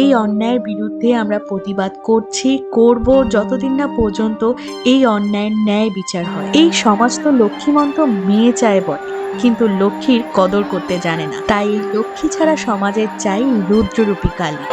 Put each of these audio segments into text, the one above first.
এই অন্যায়ের বিরুদ্ধে আমরা প্রতিবাদ করছি, করব যতদিন না পর্যন্ত এই অন্যায়ের ন্যায় বিচার হয়। এই সমাজ তো লক্ষ্মীমন্ত মেয়ে চায় বটে, কিন্তু লক্ষ্মীর কদর করতে জানে না। তাই লক্ষ্মী ছাড়া সমাজের চাই রুদ্ররূপী কালী।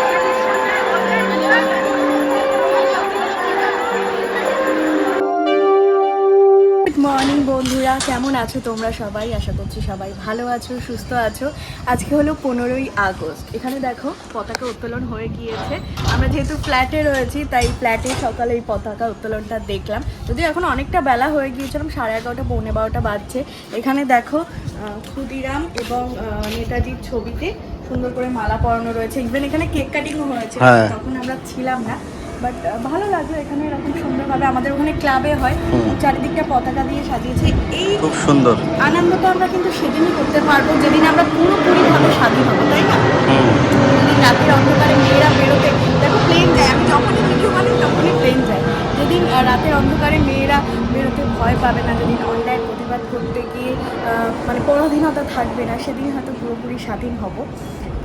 বন্ধুরা কেমন আছো তোমরা সবাই? আশা করছি সবাই ভালো আছো সুস্থ আছো। আজকে হলো পনেরোই আগস্ট। এখানে দেখো পতাকা উত্তোলন হয়ে গিয়েছে। আমরা যেহেতু ফ্ল্যাটে রয়েছি তাই ফ্ল্যাটে সকালে এই পতাকা উত্তোলনটা দেখলাম। যদিও এখন অনেকটা বেলা হয়ে গিয়েছিলাম সাড়ে এগারোটা পৌনে বারোটা বাজছে। এখানে দেখো ক্ষুদিরাম এবং নেতাজির ছবিতে সুন্দর করে মালা পরানো রয়েছে। ইভেন এখানে কেক কাটিংও হয়েছে। হ্যাঁ। তখন আমরা ছিলাম না। বাট ভালো লাগল এখানে এরকম সুন্দরভাবে আমাদের ওখানে ক্লাবে হয়। চারিদিকটা পতাকা দিয়ে সাজিয়েছে। এই খুব সুন্দর। আনন্দটা আমরা কিন্তু সেদিনই করতে পারব যেদিন আমরা পুরোপুরিভাবে স্বাধীন হব তাই না? যেদিন রাতের অন্ধকারে মেয়েরা বেরোতে দেখো প্লেন যায় আমি যখনই ভিডিও বানাই তখনই প্লেন যায়। যেদিন রাতের অন্ধকারে মেয়েরা বেরোতে ভয় পাবে না যেদিন অন্যায়ের প্রতিবাদ করতে গিয়ে মানে পরাধীনতা থাকবে না সেদিন হয়তো পুরোপুরি স্বাধীন হব।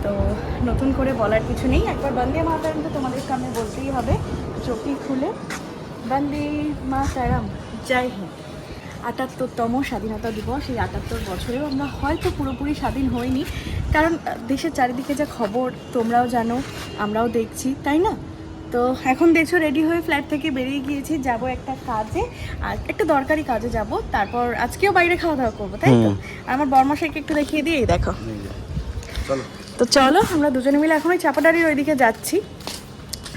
তো নতুন করে বলার কিছু নেই। একবার বন্দে মাতারাম তো তোমাদের সামনে বলতেই হবে চোখই খুলে। বন্দে মাতারাম জয় হিন্দ। আটাত্তরতম স্বাধীনতা দিবস এই আটাত্তর বছরেও আমরা হয়তো পুরোপুরি স্বাধীন হইনি। কারণ দেশের চারিদিকে যা খবর তোমরাও জানো আমরাও দেখছি তাই না? তো এখন দেখছ রেডি হয়ে ফ্ল্যাট থেকে বেরিয়ে গিয়েছি। যাব একটা কাজে আর একটা দরকারি কাজে যাব। তারপর আজকেও বাইরে খাওয়া দাওয়া করব তাই তো? আমার বর্মাশাইকে একটু দেখিয়ে দিয়ে দেখো। চলো। তো চলো আমরা দুজনে মিলে এখন ওই চাপাডারির ওইদিকে যাচ্ছি।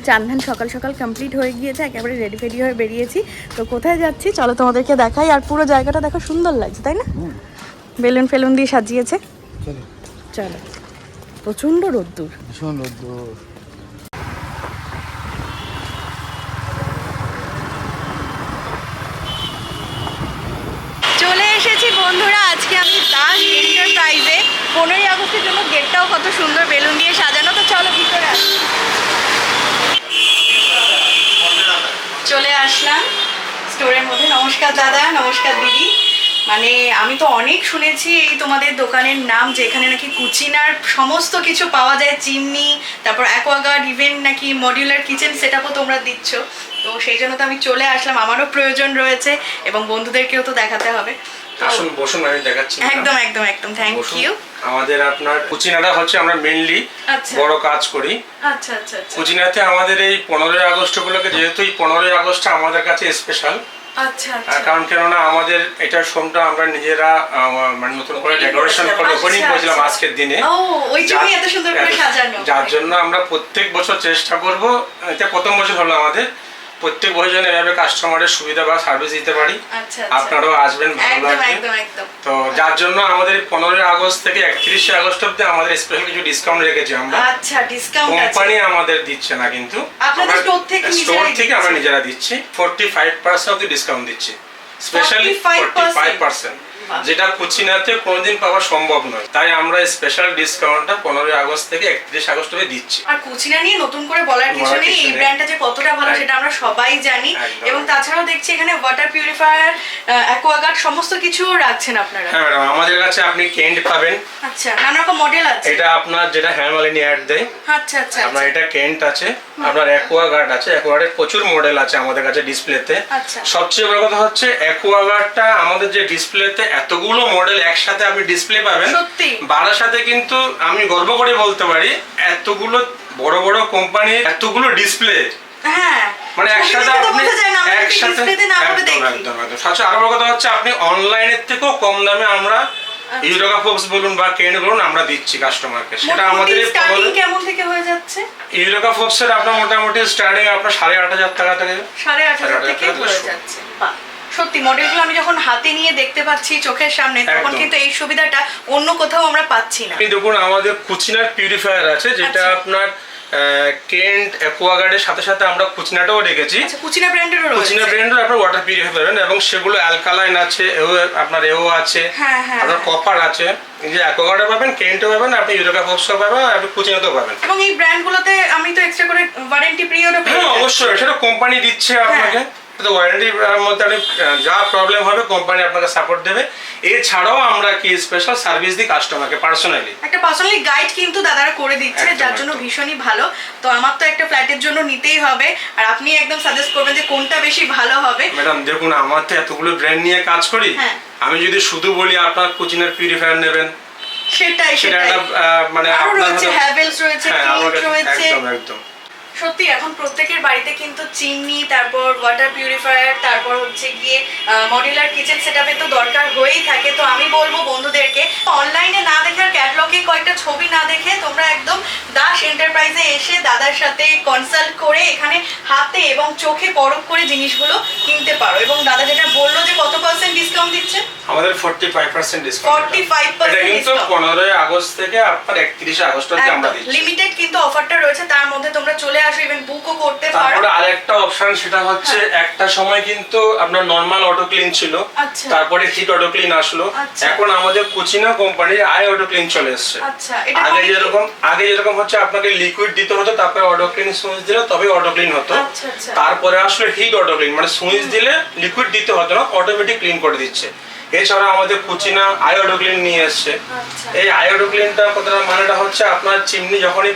চান ধান সকাল সকাল কমপ্লিট হয়ে গিয়েছে একেবারে রেডি ফেডি হয়ে বেরিয়েছি। তো কোথায় যাচ্ছি? চলো তোমাদেরকে দেখাই আর পুরো জায়গাটা দেখো সুন্দর লাগছে তাই না? বেলুন ফেলুন দিয়ে সাজিয়েছে। চলো। প্রচণ্ড রোদ্দুর। ভীষণ রোদ্দুর। চলে এসেছি বন্ধুরা আজকে আমি দাস আগস্টের জন্য গেটটাও কত সুন্দর বেলুন দিয়ে সাজানো, তো চলো ভিতরে চলে আসলাম স্টোরের মধ্যে। নমস্কার দাদা, নমস্কার দিদি। মানে আমি তো অনেক শুনেছি এই তোমাদের দোকানের নাম, যেখানে নাকি কুচিনার সমস্ত কিছু পাওয়া যায়, চিমনি, তারপর অ্যাকোয়াগার্ড, ইভেন নাকি মডিউলার কিচেন সেট তোমরা দিচ্ছ। তো সেই জন্য তো আমি চলে আসলাম। আমারও প্রয়োজন রয়েছে এবং বন্ধুদেরকেও তো দেখাতে হবে। আসুন বসুন আমি দেখাচ্ছি একদম একদম একদম থ্যাংক ইউ আমাদের আপনার কুচিনাটা হচ্ছে আমরা মেনলি আচ্ছা। বড় কাজ করি। আচ্ছা আচ্ছা আচ্ছা। কুচিনাতে আমাদের এই পনেরোই যেহেতু এই পনেরোই আগস্ট আমাদের কাছে স্পেশাল আচ্ছা কারণ কেননা আমাদের এটার সোমটা আমরা নিজেরা মানে নতুন করে ডেকোরেশন করে ওপেনিং করেছিলাম। আজকের দিনে। যার জন্য আমরা প্রত্যেক বছর চেষ্টা করব এটা প্রথম বছর হলো আমাদের। প্রত্যেক ভোজনে এভাবে কাস্টমারের সুবিধা বা সার্ভিস দিতে পারি। আচ্ছা আচ্ছা। আপনারাও আসবেন ভালো লাগবে। তো যার জন্য আমাদের পনেরোই আগস্ট থেকে একত্রিশে আগস্ট অব্দি আমাদের স্পেশাল কিছু ডিসকাউন্ট রেখেছি আমরা। আচ্ছা ডিসকাউন্ট কোম্পানি আমাদের দিচ্ছে না কিন্তু। আপনাদের store থেকে স্টোর থেকে আমরা নিজেরা দিচ্ছি। ফোরটি ফাইভ পার্সেন্ট অব্দি ডিসকাউন্ট দিচ্ছি। Specially 45% forty five percent. যেটা কুচিনাতে কোনোদিন পাওয়া সম্ভব নয়। তাই আমরা স্পেশাল ডিসকাউন্টটা পনেরোই আগস্ট থেকে একত্রিশ আগস্ট অব্দি দিচ্ছি। আর কুচিনা নিয়ে নতুন করে বলার কিছু নেই এই ব্র্যান্ডটা যে কতটা ভালো সেটা আমরা সবাই জানি। এবং তাছাড়াও দেখছি এখানে ওয়াটার পিউরিফায়ার অ্যাকোয়াগার্ড সমস্ত কিছু রাখছেন আপনারা। হ্যাঁ ম্যাডাম আমাদের কাছে আপনি কেন্ট পাবেন। আচ্ছা নানা রকম মডেল আছে। এটা আপনার যেটা হ্যামালিনি অ্যাড দেয়। আচ্ছা আচ্ছা আপনার আচ্ছা। এটা কেন্ট আছে আপনার অ্যাকোয়াগার্ড আছে। অ্যাকোয়াগার্ডের প্রচুর মডেল আছে আমাদের কাছে ডিসপ্লেতে আচ্ছা। সবচেয়ে বড় কথা হচ্ছে অ্যাকোয়াগার্ডটা আমাদের যে ডিসপ্লেতে এতগুলো মডেল একসাথে আপনি ডিসপ্লে পাবেন। সত্যি? বারাসাতে কিন্তু আমি গর্ব করে বলতে পারি এতগুলো বড় বড় কোম্পানি এতগুলো ডিসপ্লে হ্যাঁ। মানে একসাথে আপনি বোঝা যায় না, আমরা যদি একসাথে ডিসপ্লেতে না ভাবে একদম একদম একদম। সবচেয়ে আরও বড় কথা হচ্ছে আপনি অনলাইনের থেকেও কম দামে আমরা আচ্ছা। ইউরোকা ফোক্স বলুন বা কেন বলুন আমরা দিচ্ছি কাস্টমারকে সেটা আমাদের কেমন থেকে হয়ে যাচ্ছে? ইউরোকা ফোক্সের আপনার মোটামুটি স্টার্টিং আপনার সাড়ে আট হাজার টাকা থেকে সাড়ে আট হাজার থেকে হয়ে যাচ্ছে সত্যি মডেলগুলো আমি যখন হাতে নিয়ে দেখতে পাচ্ছি চোখের সামনে তখন কিন্তু এই সুবিধাটা অন্য কোথাও আমরা পাচ্ছি না। দেখুন আমাদের কুচিনার পিউরিফায়ার আছে যেটা আচ্ছা। আপনার কেন্ট অ্যাকোয়াগার্ডের সাথে সাথে আমরা কুচিনাটাও রেখেছি। আচ্ছা কুচিনা ব্র্যান্ডেরও রয়েছে। কুচিনা ব্র্যান্ডের আপনার ওয়াটার পিউরিফায়ার পাবেন এবং সেগুলো অ্যালকালাইন আছে আপনার এও আছে হ্যাঁ, হ্যাঁ, আপনার হ্যাঁ। কপার আছে। এই যে অ্যাকোয়াগার্ডে পাবেন কেন্টও পাবেন আপনি ইউরোকা ফোক্সও পাবেন আপনি কুচিনাতেও পাবেন। এবং এই ব্র্যান্ডগুলোতে আমি তো এক্সট্রা করে ওয়ারেন্টি পিরিয়ডও হ্যাঁ অবশ্যই সেটা কোম্পানি দিচ্ছে আপনাকে। তো ওয়ারেন্টির মধ্যে আপনি যা প্রবলেম হবে কোম্পানি আপনাকে সাপোর্ট দেবে। এছাড়াও আমরা কি স্পেশাল সার্ভিস দিই কাস্টমারকে পার্সোনালি একটা পার্সোনালি গাইড কিন্তু দাদারা করে দিচ্ছে যার জন্য ভীষণই ভালো। তো আমার তো একটা ফ্ল্যাটের জন্য নিতেই হবে। আর আপনি একদম সাজেস্ট করবেন যে কোনটা বেশি ভালো হবে। ম্যাডাম দেখুন আমার তো এতগুলো ব্র্যান্ড নিয়ে কাজ করি। হ্যাঁ। আমি যদি শুধু বলি আপনার কুচিনের পিউরিফায়ার নেবেন সেটাই সেটা মানে আপনার রয়েছে হ্যাভেলস রয়েছে হ্যাঁ রয়েছে। একদম একদম। সত্যি এখন প্রত্যেকের বাড়িতে কিন্তু চিমনি তারপর ওয়াটার পিউরিফায়ার তারপর হচ্ছে গিয়ে মডিউলার কিচেন সেটআপে তো দরকার হয়েই থাকে। তো আমি বলব বন্ধুদেরকে অনলাইনে না দেখে আর ক্যাটলগে কয়েকটা ছবি না দেখে তোমরা একদম দাস এন্টারপ্রাইজে এসে দাদার সাথে কনসাল্ট করে এখানে হাতে এবং চোখে পরখ করে জিনিসগুলো কিনতে পারো। এবং দাদা যেটা বলল যে কত পার্সেন্ট ডিসকাউন্ট দিচ্ছে? আমাদের ফোর্টি ফাইভ পার্সেন্ট ডিসকাউন্ট 45% এটা কিন্তু discount। পনেরোই আগস্ট থেকে আপনার একত্রিশে আগস্ট অব্দি আমরা দিচ্ছি। লিমিটেড কিন্তু অফারটা রয়েছে তার মধ্যে তোমরা চলে আসো ইভেন বুকও করতে পারো। তারপরে আরেকটা অপশন সেটা হচ্ছে একটা সময় কিন্তু আপনার নর্মাল অটো ক্লিন ছিল। আচ্ছা। তারপরে হিট অটো ক্লিন আসলো। আচ্ছা। এখন আমাদের কুচিনা কোম্পানির আই অটো ক্লিন চলে এসেছে। আচ্ছা আগে যেরকম আগে যেরকম হচ্ছে আপনাকে লিকুইড দিতে হতো তারপরে অটো ক্লিন সুইচ দিলে তবে অটো ক্লিন হতো। তারপরে আসলে হিট অটো ক্লিন মানে সুইচ দিলে লিকুইড দিতে হতো না অটোমেটিক ক্লিন করে দিচ্ছে। এছাড়া আমাদের কুচিনা আই অটো নিয়ে এসছে। এই আই অটো ক্লিনটা কথাটা মানেটা হচ্ছে আপনার চিমনি যখনই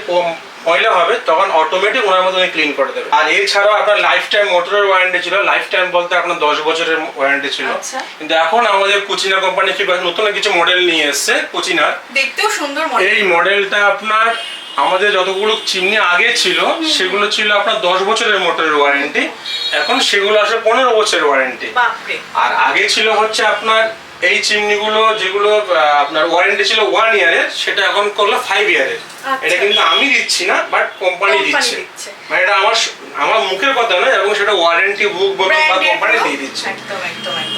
ময়লা হবে তখন অটোমেটিক ওনার মতো ক্লিন করে দেবে। আর এছাড়াও আপনার লাইফ টাইম মোটরের ওয়ারেন্টি ছিল লাইফ টাইম বলতে আপনার দশ বছরের ওয়ারেন্টি ছিল। আচ্ছা। কিন্তু এখন আমাদের কুচিনা কোম্পানি কি নতুন কিছু মডেল নিয়ে এসছে কুচিনার। দেখতেও সুন্দর এই মডেলটা আপনার আমাদের যতগুলো চিমনি আগে ছিল সেগুলো ছিল আপনার দশ বছরের মোটরের ওয়ারেন্টি এখন সেগুলো আসলে পনেরো বছরের ওয়ারেন্টি আর আগে ছিল হচ্ছে আপনার এই চিমনিগুলো যেগুলো আপনার ওয়ারেন্টি ছিল ওয়ান ইয়ারের সেটা এখন করল ফাইভ ইয়ারের। এটা কিন্তু আমি দিচ্ছি না বাট কোম্পানি দিচ্ছে। মানে এটা আমার আমার মুখের কথা নয় এবং সেটা ওয়ারেন্টি বুক বা কোম্পানি দিয়ে দিচ্ছে।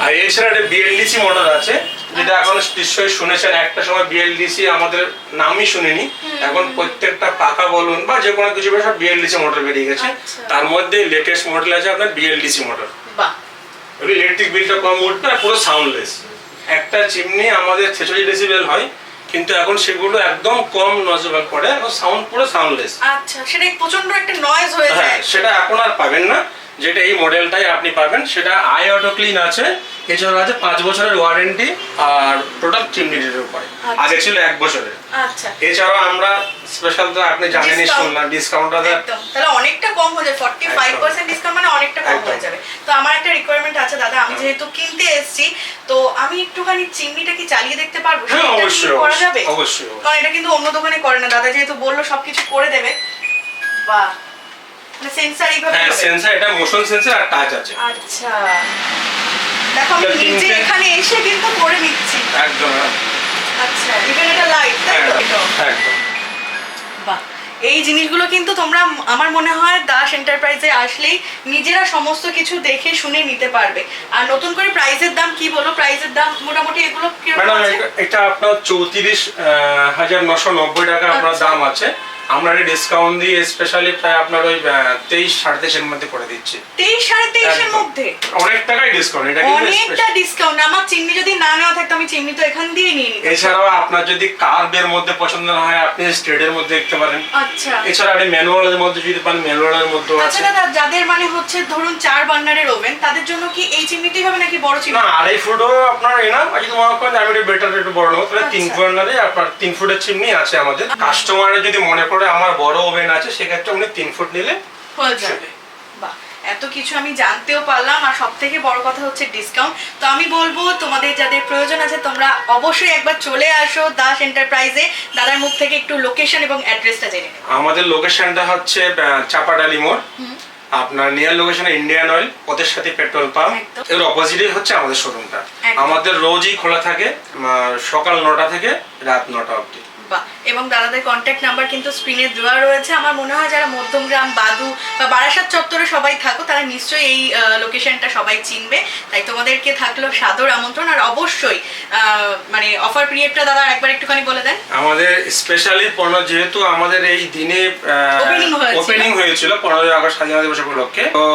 আর এছাড়া একটা বিএলডিসি মডেল আছে যেটা আচ্ছা। এখন নিশ্চয়ই শুনেছেন একটা সময় বিএলডিসি আমাদের নামই শুনিনি। এখন প্রত্যেকটা পাকা বলুন বা যে কোনো কিছু সব বিএলডিসি মডেল বেরিয়ে গেছে। আচ্ছা। তার মধ্যে লেটেস্ট মডেল আছে আপনার বিএলডিসি মডেল ইলেকট্রিক বিলটা কম উঠবে পুরো সাউন্ডলেস একটা চিমনি আমাদের ছেচল্লিশ ডেসিবেল হয় কিন্তু এখন সেগুলো একদম কম নজেবল করে এখন সাউন্ড পুরো সাউন্ডলেস আচ্ছা সেটা প্রচণ্ড একটা নয়েজ হয়ে হ্যাঁ যায়। সেটা এখন আর পাবেন না। যেটা এই মডেলটাই আপনি পাবেন সেটা আই অটো ক্লিন আছে এছাড়া আছে পাঁচ বছরের ওয়ারেন্টি আর টোটাল চিমনিটির উপরে। আচ্ছা। আগে ছিল এক বছরের। আচ্ছা। এছাড়াও আমরা স্পেশাল তো আপনি জানেনই শুনলাম ডিসকাউন্ট আছে। তাহলে অনেকটা কম হয়ে যায় ফর্টি ফাইভ পার্সেন্ট ডিসকাউন্ট মানে অনেকটা কম হয়ে যাবে। তো আমার একটা রিকোয়ারমেন্ট আছে দাদা আমি যেহেতু কিনতে এসেছি তো আমি একটুখানি চিমনিটা কি চালিয়ে দেখতে পারব? হ্যাঁ অবশ্যই করা অবশ্যই যাবে? অবশ্যই অবশ্যই। কারণ এটা কিন্তু অন্য দোকানে করে না দাদা যেহেতু বলল সবকিছু করে দেবে। বাহ। সেন্সার এইভাবে হ্যাঁ হবে? এটা মোশন সেন্সার আর টাচ আছে। আচ্ছা। দেখো আমি নিজে এখানে এসে কিন্তু করে নিচ্ছি। একদম আচ্ছা ইভেন এটা লাইট তাই তো? একদম একদম। বাহ এই জিনিসগুলো কিন্তু তোমরা আমার মনে হয় দাস এন্টারপ্রাইজে আসলেই নিজেরা সমস্ত কিছু দেখে শুনে নিতে পারবে। আর নতুন করে প্রাইজের দাম কি বলো? প্রাইজের দাম মোটামুটি এগুলো ম্যাডাম এটা- এটা আপনার চৌত্রিশ হাজার নশো নব্বই টাকা আপনার আচ্ছা। দাম আছে। আমরা এটা ডিসকাউন্ট দিয়ে স্পেশালি প্রায় আপনার ওই তেইশ সাড়ে তেইশের মধ্যে করে দিচ্ছি। তেইশ সাড়ে তেইশের মধ্যে? অনেক টাকাই ডিসকাউন্ট এটা কিন্তু অনেকটা ডিসকাউন্ট আমার চিমনি যদি না নেওয়া থাকতো আমি চিমনি তো এখান দিয়ে নিয়ে নিতাম। এছাড়াও আপনার যদি কার্ভের মধ্যে পছন্দ না হয় আপনি স্ট্রেডের মধ্যে দেখতে পারেন। আচ্ছা। এছাড়া আপনি ম্যানুয়ালের মধ্যে যদি পান ম্যানুয়ালের মধ্যেও আচ্ছা দাদা যাদের মানে হচ্ছে ধরুন চার বার্নারের ওভেন তাদের জন্য কি এই চিমনিটাই হবে নাকি বড় না চিমনি আড়াই ফুটও আপনার এনা আর যদি মনে করেন আমি একটু বেটার একটু বড় নেব তাহলে তিন আচ্ছা। ফুটের আপনার তিন ফুটের চিমনি আছে আমাদের। কাস্টমারের যদি মনে করে আমার বড় ওভেন আছে সেক্ষেত্রে উনি তিন ফুট নিলে হয়ে যাবে। বাহ এত কিছু আমি জানতেও পারলাম আর সব থেকে বড় কথা হচ্ছে ডিসকাউন্ট তো আমি বলব তোমাদের যাদের প্রয়োজন আছে তোমরা অবশ্যই একবার চলে আসো দাস এন্টারপ্রাইজে দাদার মুখ থেকে একটু লোকেশন এবং অ্যাড্রেসটা জেনে নেব। আমাদের লোকেশনটা হচ্ছে চাপাডালি মোড়। আপনার নিয়ার লোকেশন ইন্ডিয়ান অয়েল ওদের সাথে পেট্রোল পাম্পের অপোজিটেই হচ্ছে আমাদের শোরুমটা আমাদের রোজই খোলা থাকে সকাল নটা থেকে রাত নটা অবধি। এবং দাদাদের কন্ট্যাক্ট নাম্বার কিন্তু স্ক্রিনে দেওয়া রয়েছে। আমার মনে হয় যারা মধ্যমগ্রাম বাদু বা বারাসাত চত্বরে সবাই থাকো তারা নিশ্চয়ই এই লোকেশনটা সবাই চিনবে। তাই তোমাদেরকে থাকল সাদর আমন্ত্রণ আর অবশ্যই মানে অফার পিরিয়ডটা দাদা একবার একটুখানি বলে দেন। আমাদের স্পেশালি পনেরো যেহেতু আমাদের এই দিনে। ওপেনিং হয়েছিল। পনেরোই আগস্ট স্বাধীনতা দিবস উপলক্ষে। তো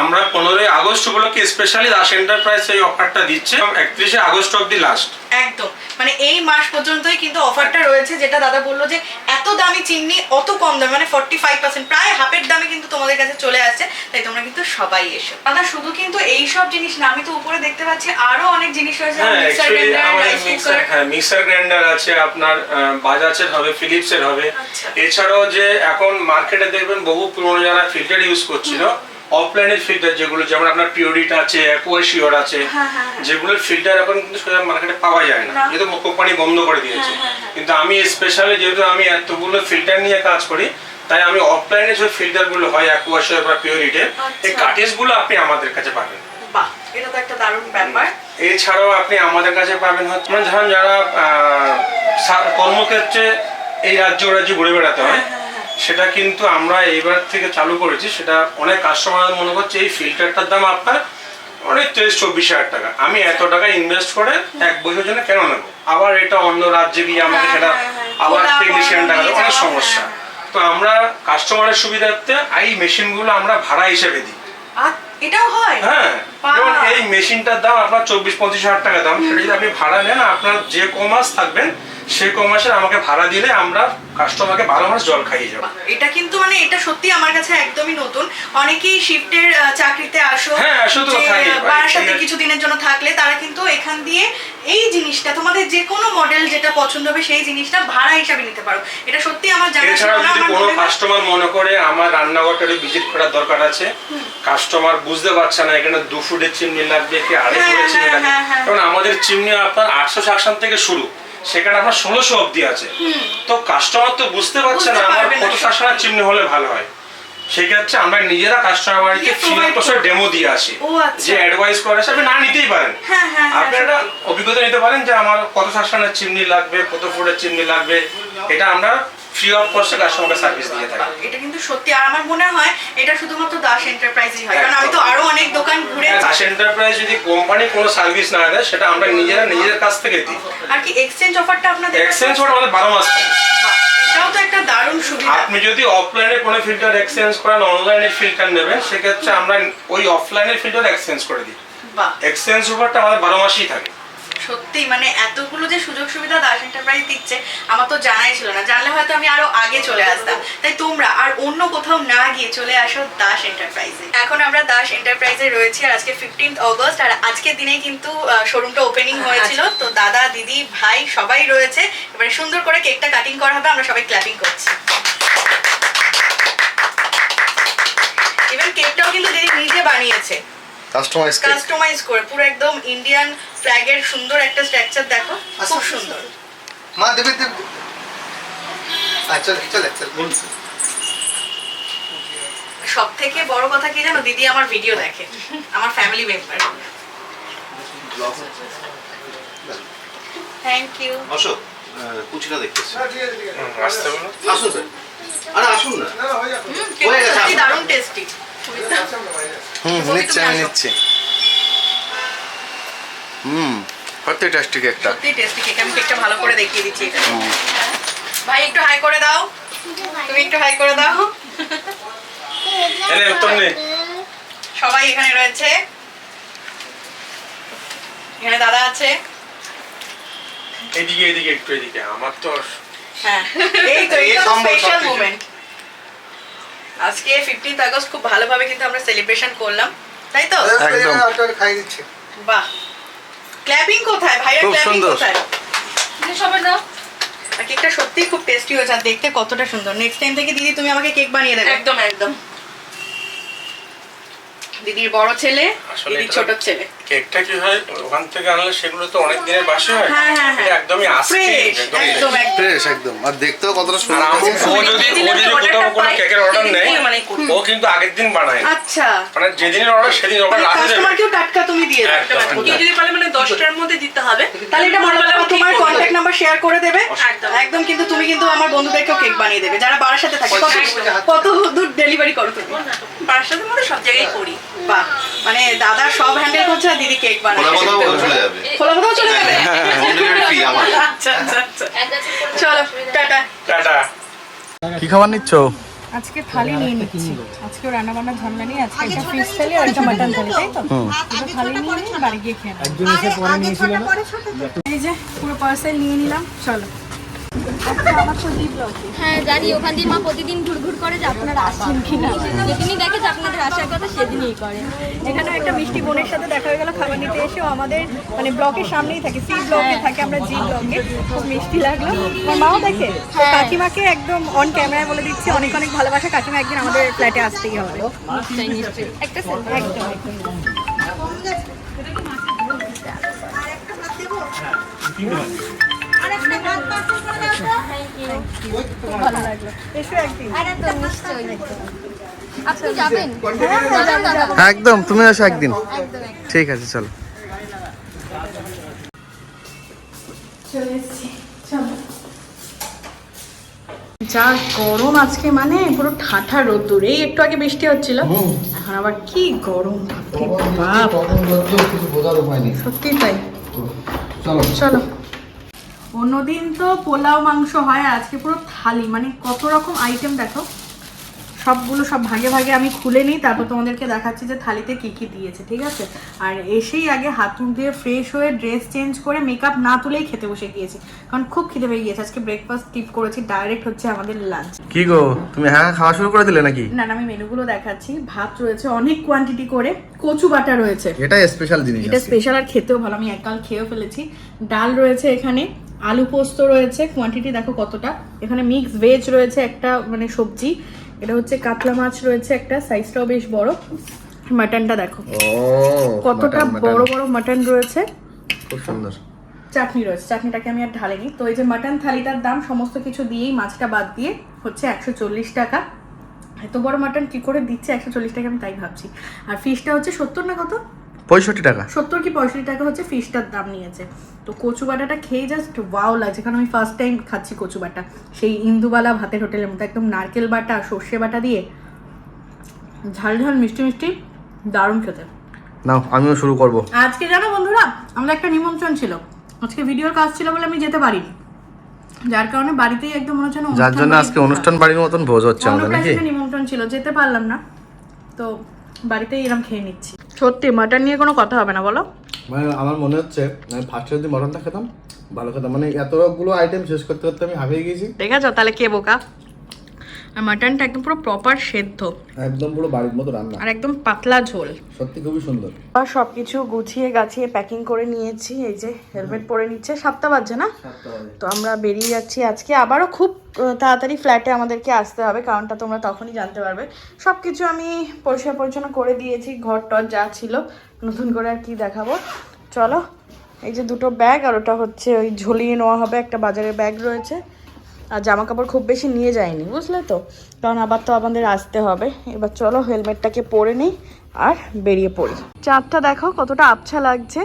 আমরা পনেরোই আগস্ট উপলক্ষে স্পেশালি দাস এন্টারপ্রাইজ এই অফারটা দিচ্ছে একত্রিশে আগস্ট অব্দি লাস্ট একদম। মানে এই মাস পর্যন্তই কিন্তু অফারটা রয়েছে যেটা দাদা বলল যে এত দামি চিমনি অত কম দামে মানে ফর্টি ফাইভ পার্সেন্ট প্রায় হাফের দামে কিন্তু তোমাদের কাছে চলে আসছে তাই তোমরা কিন্তু সবাই এসো। দাদা শুধু কিন্তু এই সব জিনিস না আমি তো উপরে দেখতে পাচ্ছি আরও অনেক জিনিস রয়েছে হ্যাঁ মিক্সার গ্রাইন্ডার হ্যাঁ আছে আপনার বাজাজের হবে ফিলিপসের হবে। আচ্ছা। এছাড়াও যে এখন মার্কেটে দেখবেন বহু পুরনো যারা ফিল্টার ইউজ করছিল। অফলাইনের ফিল্টার যেগুলো যেমন আপনার পিওরিট আছে অ্যাকোয়াশিওর আছে হ্যাঁ, হ্যাঁ, হ্যাঁ। যেগুলোর ফিল্টার এখন কিন্তু সোজা মার্কেটে পাওয়া যায় না। যেহেতু কোম্পানি বন্ধ করে দিয়েছে। কিন্তু আমি স্পেশালি যেহেতু আমি এতগুলো ফিল্টার নিয়ে কাজ করি তাই আমি অফলাইনে যে ফিল্টারগুলো হয় অ্যাকোয়াশিওর বা পিওরিটের এই আচ্ছা। কাটেজগুলো আপনি আমাদের কাছে পাবেন। বাহ এটা তো একটা দারুণ ব্যাপার। এছাড়াও আপনি আমাদের কাছে পাবেন হচ্ছে মানে ধরুন যারা কর্মক্ষেত্রে এই রাজ্য রাজ্যে ঘুরে বেড়াতে হয়। সেটা কিন্তু আমরা এইবার থেকে চালু করেছি সেটা অনেক কাস্টমার মনে করছে এই ফিল্টারটার দাম আপনার অনেক তেইশ চব্বিশ হাজার টাকা। আমি এত টাকা ইনভেস্ট করে এক বছরের জন্য কেন নেব? আবার এটা অন্য রাজ্যে গিয়ে আমাকে হ্যাঁ, সেটা হ্যাঁ, হ্যাঁ। আবার টেকনিশিয়ান টাকা দেবো, অনেক সমস্যা। তো আমরা কাস্টমারের সুবিধার্থে এই মেশিনগুলো আমরা ভাড়া হিসেবে দিই। এটাও হয়? হ্যাঁ যেমন এই মেশিনটার দাম আপনার চব্বিশ পঁচিশ হাজার টাকা। দাম সেটা যদি আপনি ভাড়া নেন আপনার যে ক মাস থাকবেন সে ক মাসের আমাকে ভাড়া দিলে আমরা কাস্টমারকে জল খাইয়ে যাব। এটা কিন্তু মানে এটা সত্যি আমার কাছে একদমই নতুন। অনেকেই শিফটের চাকরিতে আসো হ্যাঁ, আসো তো যে, থাকি, আহ, ভাই, বারাসাতে ঠিক আছে। কিছু দিনের জন্য থাকলে তারা কিন্তু এখান দিয়ে এই জিনিসটা তোমাদের যে কোনো মডেল যেটা পছন্দ হবে সেই জিনিসটা ভাড়া হিসাবে নিতে পারো। এটা সত্যি আমার জানা ছিল না আমার কোনো কাস্টমার মনে করে আমার রান্নাঘরটা ভিজিট করার দরকার আছে কাস্টমার বুঝতে পারছে না এখানে দু ফুটের চিমনি লাগবে কি আড়াই হ্যাঁ, ফুটের চিমনি হ্যাঁ, লাগবে। কারণ আমাদের চিমনি আপনার আটশো সাকশন থেকে শুরু। সেখানে আপনার ষোলোশো অব্দি আছে। তো কাস্টমার তো বুঝতে পারছে না আমার কত সত্যি। চিহ্ন হলে ভালো হয়। সেক্ষেত্রে আমরা নিজেরা কাস্টমার বাড়িতে ফ্রি ডেমো দিয়ে আসি। আচ্ছা। যে অ্যাডভাইস করে আপনি না নিতেই পারেন। হ্যাঁ, হ্যাঁ, হ্যাঁ, আপনি একটা অভিজ্ঞতা নিতে পারেন যে আমার কত শাসনের চিমনি লাগবে কত ফুটের চিমনি লাগবে। এটা আমরা ফ্রি অফ কস্টে কাস্টমারকে সার্ভিস দিয়ে থাকি। এটা কিন্তু সত্যি আর আমার মনে হয় এটা শুধুমাত্র দাস এন্টারপ্রাইজই হয়। কারণ আমি তো আরও অনেক দোকান ঘুরে দাস এন্টারপ্রাইজ যদি কোম্পানি কোনো সার্ভিস না দেয় সেটা আমরা নিজেরা নিজেদের কাছ থেকে দিই। আর কি এক্সচেঞ্জ অফারটা আপনাদের এক্সচেঞ্জ ওটা আমাদের বারো মাস এটাও তো একটা দারুণ সুবিধা। আপনি যদি অফলাইনে কোনো ফিল্টার এক্সচেঞ্জ করেন অনলাইনে ফিল্টার নেবেন সেক্ষেত্রে আমরা ওই অফলাইনের ফিল্টার এক্সচেঞ্জ করে দিই। এক্সচেঞ্জ অফারটা আমাদের বারো মাসই থাকে। সত্যি মানে এতগুলো যে সুযোগ সুবিধা দাস এন্টারপ্রাইজ দিচ্ছে আমার তো জানাই ছিল না। জানলে হয়তো আমি আরও আগে চলে আসতাম। তাই তোমরা আর অন্য কোথাও না গিয়ে চলে আসো দাস এন্টারপ্রাইজে এখন আমরা দাস এন্টারপ্রাইজে রয়েছি আর আজকে ফিফটিন্থ অগস্ট আর আজকের দিনে কিন্তু শোরুমটা ওপেনিং হয়েছিল। তো দাদা দিদি ভাই সবাই রয়েছে। এবারে সুন্দর করে কেকটা কাটিং করা হবে আমরা সবাই ক্ল্যাপিং করছি। ইভেন কেকটাও কিন্তু দিদি নিজে বানিয়েছে। কাস্টমাইজ কেক কাস্টমাইজ করে পুরো একদম ইন্ডিয়ান ফ্ল্যাগের সুন্দর একটা স্ট্রাকচার দেখো খুব সুন্দর। মা দেবে দেবে। আচ্ছা চলে চলে সব থেকে বড় কথা কি জানো? দিদি আমার ভিডিও দেখে আমার family member thank you Ashok কুচিটা দেখতেছি আসতে বলো আসুন স্যার। আরে আসুন না। হয়ে গেছে। দারুণ টেস্টি হুম নিচ্ছে আমি নিচ্ছি। হুম সত্যি টেস্টি কেকটা সত্যি টেস্টি কেক আমি কেকটা ভালো করে দেখিয়ে দিচ্ছি এটা। ভাই একটু হাই করে দাও। তুমি একটু হাই করে দাও। এনে উত্তর নেই সবাই এখানে রয়েছে। এখানে দাদা আছে। এদিকে এদিকে একটু এদিকে। আমার তো হ্যাঁ এই তো এই স্পেশাল মোমেন্ট আজকে ফিফটিন্থ আগস্ট খুব ভালোভাবে কিন্তু আমরা সেলিব্রেশন করলাম তাই তো? একদম। খাই দিচ্ছে। বাহ। ক্ল্যাপিং কোথায়? ভাইয়া ক্ল্যাপিং। কোথায়? সবাই দাও। আর কেকটা সত্যিই খুব টেস্টি হয়েছে আর দেখতে কতটা সুন্দর। নেক্সট টাইম থেকে দিদি তুমি আমাকে কেক বানিয়ে দেবে। একদম একদম। দিদির বড় ছেলে দিদির ছোট ছেলে। কেকটা কি হয়? ওখান থেকে আনলে সেগুলো তো অনেক দিনের বাসি হয়। হ্যাঁ, হ্যাঁ, হ্যাঁ। এটা একদমই আস্তে একদম ফ্রেশ আর দেখতেও কতটা সুন্দর আমি- ও যদি ও যদি কোথাও কোনো কেকের অর্ডার নেয় ও কিন্তু আগের দিন বানায়। আচ্ছা। মানে যেদিনের অর্ডার সেদিন ওটা মানে রাতে দেবে। কাস্টমারকেও টাটকা তুমি দিয়ে দাও। কেউ যদি বলে মানে দশটার মধ্যে দিতে হবে তাহলে এটা মনে তোমার হবে। নাম্বার শেয়ার করে দেবে। একদম। একদম কিন্তু তুমি কিন্তু আমার বন্ধুদেরকেও কেক বানিয়ে দেবে। যারা বাড়ার সাথে থাকে কত দূর ডেলিভারি করো তুমি? পাঁচটার মধ্যে সব জায়গায় করি। বাহ মানে দাদা সব হ্যান্ডেল করছে আর দিদি কেক বানায় খোলা কথাও চলে যাবে? চলে ডেলিভারি ফ্রি আমার আচ্ছা আচ্ছা আচ্ছা। চলো টাটা। টাটা। কি খাবার নিচ্ছ? আজকে থালি নিয়ে নিচ্ছি। আজকে রান্না বান্না ঝামেলা নিয়ে আজকে একটা ফিশ থালি আর একটা মাটন থালি তাই তো? দুটো থালি নিয়ে নিয়ে বাড়ি গিয়ে খেয়ে নেব। এই যে পুরো পার্সেল নিয়ে নিলাম চলো। হ্যাঁ জানি ওখান দিয়ে মা প্রতিদিন ঘুর ঘুর করে যে আপনারা আসছেন কিনা। যেদিনই দেখে যে আপনাদের আসার কথা সেদিনই করে। এখানে একটা মিষ্টি বোনের সাথে দেখা হয়ে গেল খাবার নিতে এসেও আমাদের মানে ব্লকের সামনেই থাকে সি ব্লকে থাকে আমরা জি ব্লকে। খুব মিষ্টি লাগল। আমার মাও দেখে? তো কাকিমাকে একদম অন ক্যামেরায় বলে দিচ্ছি অনেক অনেক ভালোবাসা। কাকিমা একদিন আমাদের ফ্ল্যাটে আসতেই হবে। নিশ্চয়ই নিশ্চয়ই। একটা একদম একদম। একদিন একদম দাদা একদম তুমি আসো একদিন। একদম একদম ঠিক আছে চলো। চলে যা গরম আজকে মানে পুরো ঠাঠা রোদ্দুর। এই একটু আগে বৃষ্টি হচ্ছিল। এখন আবার কি গরম। সত্যি তাই। চলো। চলো। অন্যদিন তো পোলাও মাংস হয় আজকে পুরো থালি। মানে কত রকম আইটেম দেখো। সবগুলো সব ভাগে ভাগে আমি খুলে নিই তারপর তোমাদেরকে দেখাচ্ছি যে থালিতে কি কি দিয়েছে ঠিক আছে? আর এসেই আগে হাত মুখ দিয়ে ফ্রেশ হয়ে ড্রেস চেঞ্জ করে মেকআপ না তুলেই খেতে বসে গিয়েছি। কারণ খুব খিদে পেয়ে গিয়েছে। আজকে ব্রেকফাস্ট টিপ করেছি ডাইরেক্ট হচ্ছে আমাদের লাঞ্চ কি গো তুমি হ্যাঁ খাওয়া শুরু করে দিলে নাকি? না না আমি মেনুগুলো দেখাচ্ছি। ভাত রয়েছে অনেক কোয়ান্টিটি করে কচু বাটা রয়েছে। এটাই স্পেশাল জিনিস এটা স্পেশাল আর খেতেও ভালো আমি এককাল খেয়েও ফেলেছি। ডাল রয়েছে এখানে আলু পোস্ত রয়েছে কোয়ান্টিটি দেখো কতটা। এখানে মিক্স ভেজ রয়েছে একটা মানে সবজি। এটা হচ্ছে কাতলা মাছ রয়েছে একটা সাইজটাও বেশ বড়। মাটনটা দেখো। কতটা। বড় বড় মাটন রয়েছে। খুব সুন্দর। চাটনি রয়েছে চাটনিটাকে আমি আর ঢালিনি। তো এই যে মাটন থালিটার দাম সমস্ত কিছু দিয়েই মাছটা বাদ দিয়ে হচ্ছে একশো চল্লিশ টাকা। এত বড় মাটন কি করে দিচ্ছে একশো চল্লিশ টাকা আমি তাই ভাবছি। আর ফিশটা হচ্ছে সত্তর না কত? পঁয়ষট্টি টাকা? সত্তর কি পঁয়ষট্টি টাকা হচ্ছে ফিশটার দাম নিয়েছে। তো কচু বাটাটা খেয়ে জাস্ট ওয়াও লাগছে কারণ আমি ফার্স্ট টাইম খাচ্ছি কচু বাটা। সেই ইন্দুবালা ভাতের হোটেলের মতো একদম নারকেল বাটা সর্ষে বাটা দিয়ে ঝাল ঝাল মিষ্টি মিষ্টি দারুণ খেতে। নাও আমিও শুরু করব। আজকে জানো বন্ধুরা আমাদের একটা নিমন্ত্রণ ছিল। আজকে ভিডিওর কাজ ছিল বলে আমি যেতে পারিনি। যার কারণে বাড়িতেই একদম মনে হচ্ছে যার জন্য আজকে অনুষ্ঠান বাড়ির মতন ভোজ হচ্ছে আমাদের নাকি? নিমন্ত্রণ ছিল যেতে পারলাম না। তো বাড়িতেই এরকম খেয়ে নিচ্ছি। সত্যি মাটন নিয়ে কোনো কথা হবে না বলো। মানে আমার মনে হচ্ছে আমি ফার্স্টে যদি মটনটা খেতাম ভালো খেতাম। মানে এতগুলো আইটেম শেষ করতে করতে আমি হারিয়ে গেছি আছে তাহলে কে বোকা? আর মাটনটা একদম পুরো প্রপার সেদ্ধ। একদম পুরো বাড়ির মতো রান্না। আর একদম পাতলা ঝোল। সত্যি খুবই সুন্দর। আর সব কিছু গুছিয়ে গাছিয়ে প্যাকিং করে নিয়েছি এই যে হেলমেট পরে নিচ্ছে। সাতটা বাজছে না? তো আমরা বেরিয়ে যাচ্ছি আজকে। আবারও খুব তাড়াতাড়ি ফ্ল্যাটে আমাদেরকে আসতে হবে কারণটা তোমরা তখনই জানতে পারবে। সব কিছু আমি পরিষ্কার পরিচ্ছন্ন করে দিয়েছি ঘর টর যা ছিল। নতুন করে আর কি দেখাবো। চলো এই যে দুটো ব্যাগ আর ওটা হচ্ছে ওই ঝুলিয়ে নেওয়া হবে। একটা বাজারের ব্যাগ রয়েছে। আর জামা কাপড় খুব বেশি নিয়ে যায়নি বুঝলে তো? কারণ আবার তো আমাদের আসতে হবে। এবার চলো হেলমেটটাকে পরে নিই আর বেরিয়ে পড়ি। চাঁদটা দেখো কতটা আবছা লাগছে।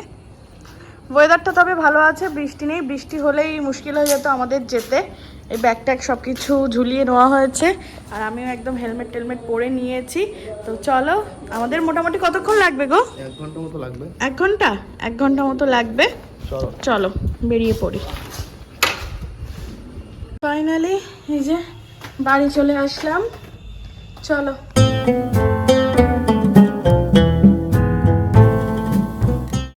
ওয়েদারটা তবে ভালো আছে বৃষ্টি নেই। বৃষ্টি হলেই মুশকিল হয়ে যেত আমাদের যেতে। এই ব্যাগ ট্যাগ সব কিছু ঝুলিয়ে নেওয়া হয়েছে। আর আমিও একদম হেলমেট টেলমেট পরে নিয়েছি। তো চলো আমাদের মোটামুটি কতক্ষণ লাগবে গো? এক ঘণ্টা মতো লাগবে। এক ঘণ্টা? এক ঘণ্টা মতো লাগবে। চলো। চলো বেরিয়ে পড়ি। ফাইনালি এই যে বাড়ি চলে আসলাম। চলো।